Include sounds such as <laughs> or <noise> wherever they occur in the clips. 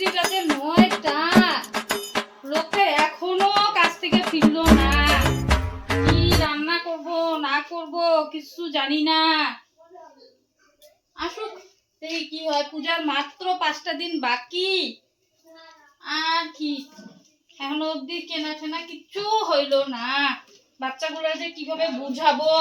নয়টা। এখনও কাজ থেকে ফিরলো না। কি রান্না করব, না করব, কিছু জানি না। আসুক কি হয়। পূজার মাত্র পাঁচটা দিন বাকি। আর কি? এখনও অব্দি কেনা টেনা কিচ্ছু হইল না। বাচ্চাগুলো যে কীভাবে বুঝাবো?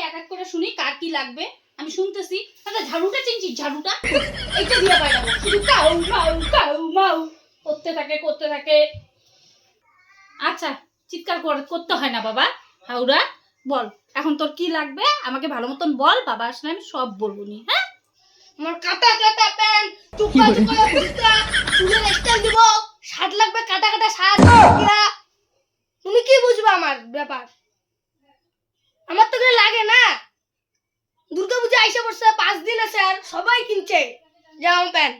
এক এক করে শুনি কার কি লাগবে আমি শুনতেছি আচ্ছা ঝাড়ুটা চিনছিস ঝাড়ুটা এইটা করতে থাকে করতে থাকে আচ্ছা চিৎকার করতে হয় না বাবা। হাউরা বল এখন তোর কি লাগবে? আমাকে ভালো মতন বল বাবা আসলে আমি সব বলব নি হ্যাঁ? আমার কাটা কাটা প্যান টুকা টুকা বুঝতা চুলের স্টাইল দিব শার্ট লাগবে কাটা কাটা কিরা তুমি কি বুঝবে আমার ব্যাপার? আমার তো লাগে না। দুর্গা পূজা আইসা পড়ছে পাঁচ দিন আছে আর সবাই কিনছে জামা প্যান্ট।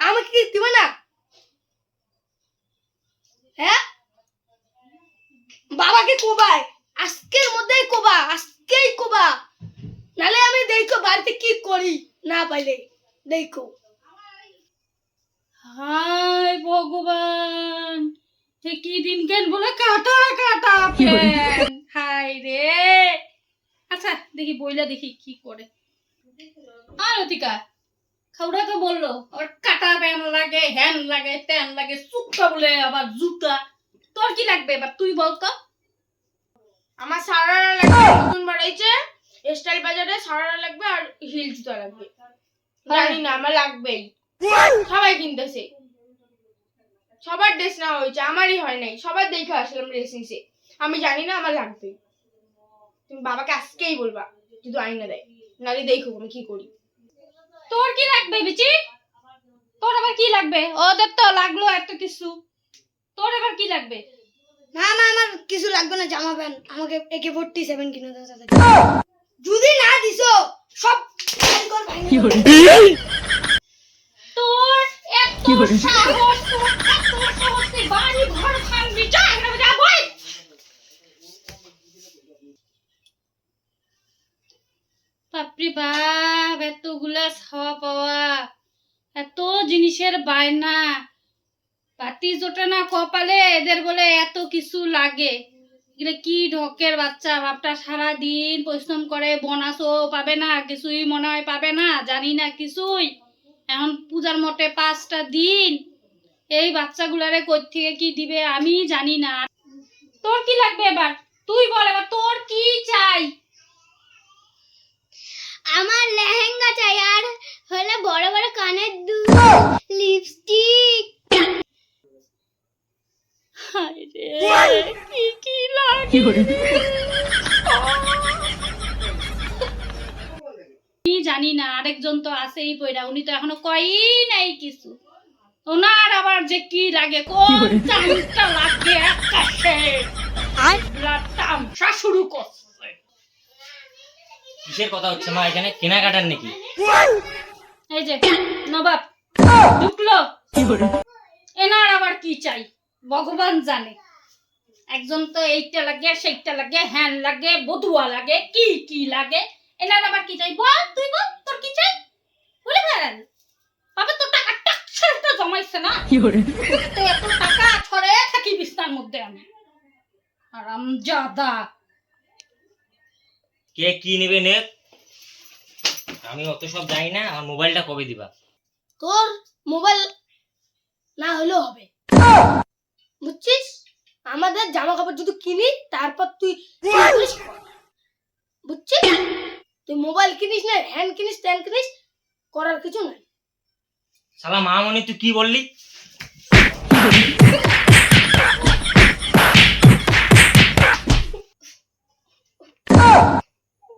আমাকে কি দিবে না? হ্যাঁ? বাবাকে কোবায়। আজকের মধ্যেই কোবা, আজকেই কোবা। নালে আমি দেখো বাড়িতে কি করি, না পাইলে দেখো। হায় ভগবান কি দিন কেন বলে কাটা কাটা প্যান হায় রে। আচ্ছা দেখি বইলা দেখি কি করে। আর অতিকা খাউরা তো বলল ওর কাটা প্যান লাগে, হ্যান লাগে ট্যান লাগে চুক্কা বলে আবার জুতা। তোর কি লাগবে এবার, তুই বল তো আমার সারারা লাগবে নতুন বাড়াইছে স্টাইল বাজারে সারারা লাগবে আর হিল জুতা লাগবে। জানি না আমার লাগবেই। সবাই কিনতেছে। সবার ড্রেস নেওয়া হয়েছে আমারই হয় নাই। সবার দেখে আসলাম ড্রেস নিছে আমি জানি না আমার লাগবে। তুমি বাবাকে আজকেই বলবা যদি আইনা দেয়। নালে দেখো আমি কি করি। তোর কি লাগবে বিচি? তোর আবার কি লাগবে? ওদের তো লাগল এত কিছু। তোর আবার কি লাগবে? না না আমার কিছু লাগবে না জামা প্যান্ট। আমাকে একে ফোর্টি সেভেন কিনে দাও যদি না দিছো সব তোর এত সাহস তোর এত সাহস তুই বাড়ি ঘর ভাঙবি। যা এখানে যা বই বাপরে বাপ এতগুলা খাওয়া পাওয়া এত জিনিসের বায়না। পাতি জোটে না কপালে এদের বলে এত কিছু লাগে। এগুলো কি ঢকের বাচ্চা বাপটা সারা দিন পরিশ্রম করে বোনাসও পাবে না কিছুই মনে হয় পাবে না জানি না কিছুই। এখন পূজার মতে পাঁচটা দিন এই বাচ্চাগুলারে কই থেকে কি দিবে আমি জানি না। তোর কি লাগবে এবার? তুই বল এবার তোর কি চাই? আমার লেহেঙ্গা চাই আর হলে বড় বড় কানের দুল লিপস্টিক হায় রে কি কি আমি জানি না আরেকজন তো আছেই পয়রা উনি তো এখনও কয়ই নাই কিছু। ওনার আবার যে কি লাগে কোন চামচটা লাগে আকাশে? আর করছে। কিসের কথা হচ্ছে মা এখানে কেনাকাটার নাকি? এই যে নবাব ঢুকলো। এনার আবার কি চাই? ভগবান জানে। একজন তো এইটা লাগে সেইটা লাগে হ্যান লাগে বধুয়া লাগে কি কি লাগে? এনার আবার কি চাই? বল তুই বল তোর কি চাই? বলে ফেল। বাবা তোর টাকা টাকা জমাইছে না? তো এত টাকা ছড়ে থাকি বিস্তার মধ্যে আমি। আরাম জাদা কে কি নেবে নে আমি অত সব জানি না আমার মোবাইলটা কবে দিবা? তোর মোবাইল না হলেও হবে। বুঝছিস? আমাদের জামা কাপড় যদি কিনি তারপর তুই বুঝছিস? তুই মোবাইল কিনিস না হ্যান্ড কিনিস ত্যান কিনিস করার কিছু নাই। সালাম মামনি তুই কি বললি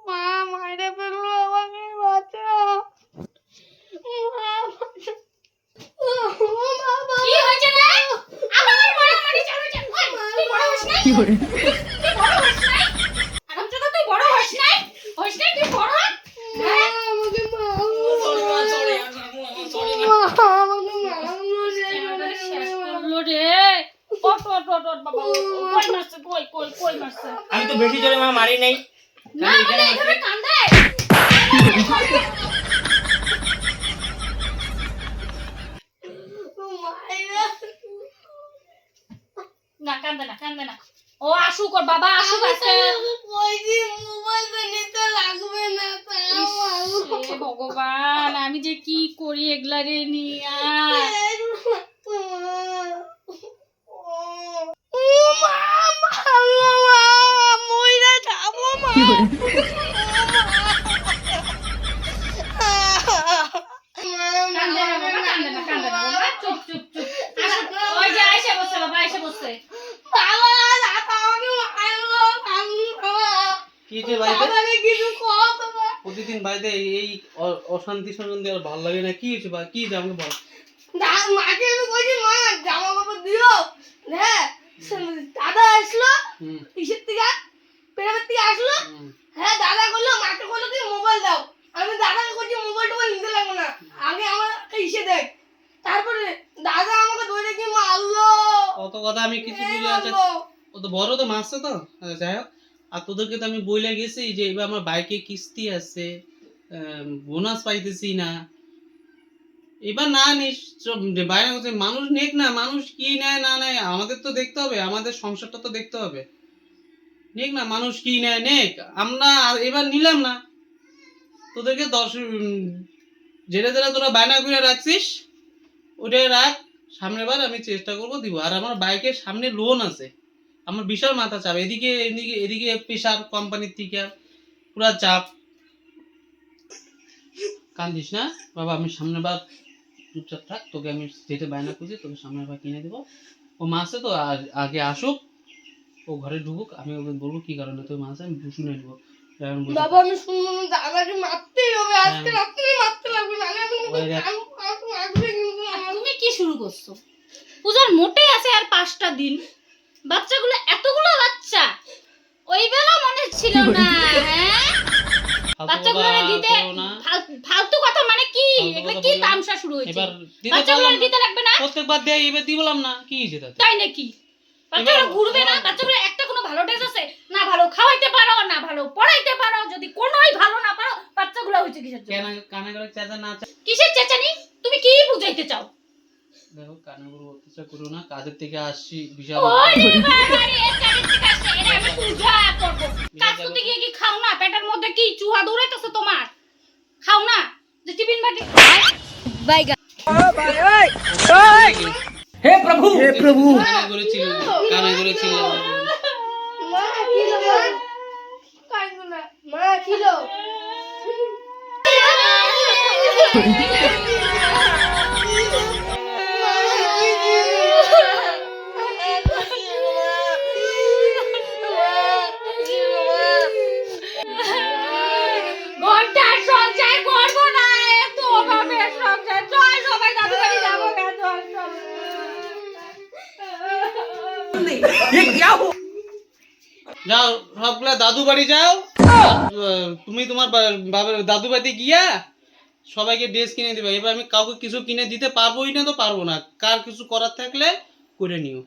মা মাইরে ফেলল আমাকে বাঁচাও মা বাঁচাও। ও মা কি হয়েছে রে আবার মারামারি চালাচ্ছে ওই, তুই বড় হস নাই তুই বড় হস নাই আরাম তুই বড় হস নাই কই তো বেশি জোরে মা মারি নাই। না মানে না। কান্দে না কান্দে না। ও আসুক ওর বাবা আসুক ভগবান আমি যে কি করি এগুলা রে নিয়া কান্দে না বাবা কান্দে না কান্দে না বাবা চুপ চুপ চুপ আসুক ওই যে আইসে বসে বাবা আইসে বসে কি যে বাড়িতে কিছু কম তোমার প্রতিদিন বাড়িতে এই- এই অশান্তি সশান্তি আর ভালো লাগে না। কি হয়েছে বা কি আমাকে বল? মাকে বলছি মা জামা কাপড় দিও হ্যাঁ দাদা আসলো হুম কিসের থেকে পেরামের থেকে আসলো হুম। হ্যাঁ দাদা বলল মাকে বলল কি মোবাইল দাও আমি দাদাকে বলছি মোবাইল টোবাইল নিতে লাগবে না আগে আমার একটা ইসে দেখ তারপরে দাদা আমাকে ধরে কি মারলো অত কথা আমি কিছু বুঝে আছে ও তো বড় তো মারছে তো আচ্ছা, যাই হোক। আর তোদেরকে তো আমি বইলে গেছি যে এবার আমার বাইকে কিস্তি আছে বোনাস পাইতেছি না। এবার না নিস বাইরে হচ্ছে মানুষ নেক না মানুষ কি নেয় না নেয় আমাদের তো দেখতে হবে আমাদের সংসারটা তো দেখতে হবে। নেক না মানুষ কি নেয় নেক। আমরা এবার নিলাম না। তোদেরকে দশ যেটা যেটা তোরা বায়না করে রাখছিস ওটাই রাখ। সামনের বার আমি চেষ্টা করব দিব। আর আমার বাইকের সামনে লোন আছে। আমার বিশাল মাথা চাপ। এদিকে এদিকে এদিকে প্রেশার কোম্পানির থেকে পুরা চাপ। কান্দিস না? বাবা আমি সামনের বার চুপচাপ থাক তোকে আমি যেতে বায়না করছি তোকে সামনের বার কিনে দেবো। ও মাসে তো আগে আসুক ও ঘরে ঢুকুক আমি ওকে বলব কি কারণে তুই মাসে আমি শুনে নেব। বাবা আমি শুনব না দাদাকে মারতেই হবে আজকে হ্যাঁ। রাত্রে মারতে লাগবে নাহলে আমি কিন্তু ওই দেখ। কান- কান মারবে কিন্তু আমার। তুমি কি পূজার মোটে আছে আর পাঁচটা দিন। বাচ্চাগুলো এতগুলো বাচ্চা। ওই বেলা মনে ছিল না হ্যাঁ? বাচ্চাগুলো দিতে ফালতু কথা মানে কি? এগুলো কি তামসা শুরু হয়েছে? বাচ্চাগুলো দিতে লাগবে না? প্রত্যেকবার দেয় এবার বললাম না। কি হয়েছে তাতে? তাই নাকি? বাচ্চাগুলো ঘুরবে না? বাচ্চাগুলো একটা কোনো ভালো ড্রেস আছে? না ভালো খাওয়াইতে পারো না ভালো পড়াইতে পারো যদি কোনোই ভালো না পারো বাচ্চাগুলো হয়েছে কিসের জন্য? কেন কানে করে চেঁচা না কিসের চেঁচানি? তুমি কি বুঝাইতে চাও? দেখো কানে অত্যাচার করো না কাজের থেকে আসছি বিশাল খাও না? পেটের মধ্যে কি চুহা দৌড়াইতেছে তোমার? খাও না? যে টিফিন বাটি কানে করে ছিল কানে করে ছিল মা মা কি <laughs> যাও সবগুলা দাদু বাড়ি যাও। তুমি তোমার বাবার দাদু বাড়িতে গিয়া সবাইকে ড্রেস কিনে দিবে। এবার আমি কাউকে কিছু কিনে দিতে পারবোই না তো পারব না। কার কিছু করার থাকলে করে নিও।